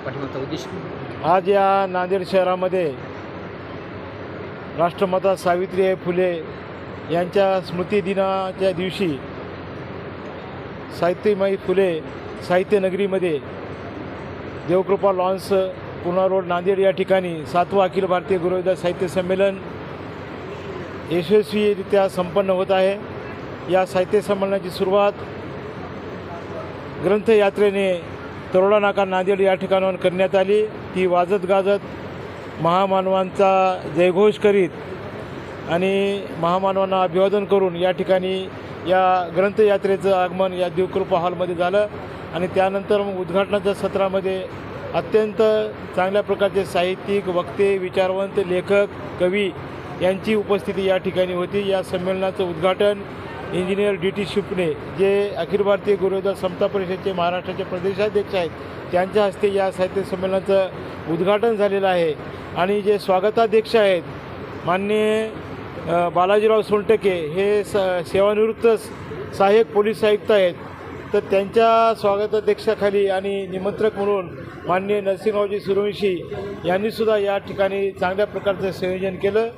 आज या नांदेड शहरामध्ये राष्ट्रमाता सावित्रीबाई फुले यांच्या स्मृतिदिनाच्या दिवशी साहित्यमयी फुले साहित्यनगरीमध्ये देवकृपा लॉन्स पुणा रोड नांदेड या ठिकाणी सातवं अखिल भारतीय गुरुविदास साहित्य संमेलन यशस्वीरित्या संपन्न होत आहे. या साहित्य संमेलनाची सुरुवात ग्रंथयात्रेने तरोडा नाका नांदेड या ठिकाणाहून करण्यात आली. ती वाजत गाजत महामानवांचा जयघोष करीत आणि महामानवांना अभिवादन करून या ठिकाणी या ग्रंथयात्रेचं आगमन या देवकृपा हॉलमध्ये झालं आणि त्यानंतर मग उद्घाटनाच्या सत्रामध्ये अत्यंत चांगल्या प्रकारचे साहित्यिक वक्ते विचारवंत लेखक कवी यांची उपस्थिती या ठिकाणी होती. या संमेलनाचं उद्घाटन इंजिनियर डी टी शिपणे जे अखिल भारतीय गुरुदास समता परिषदेचे महाराष्ट्राचे प्रदेशाध्यक्ष आहेत त्यांच्या हस्ते या साहित्य संमेलनाचं उद्घाटन झालेलं आहे. आणि जे स्वागताध्यक्ष आहेत माननीय बालाजीराव सोनटके हे स सेवानिवृत्त सहाय्यक पोलीस आयुक्त आहेत. तर त्यांच्या स्वागताध्यक्षाखाली आणि निमंत्रक म्हणून माननीय नरसिंहरावजी सुरवंशी यांनीसुद्धा या ठिकाणी चांगल्या प्रकारचं संयोजन केलं.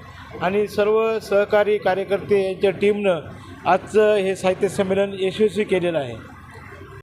आणि सर्व सहकारी कार्यकर्ते यांच्या टीमनं आजचं हे साहित्य संमेलन यशस्वी केलेलं आहे.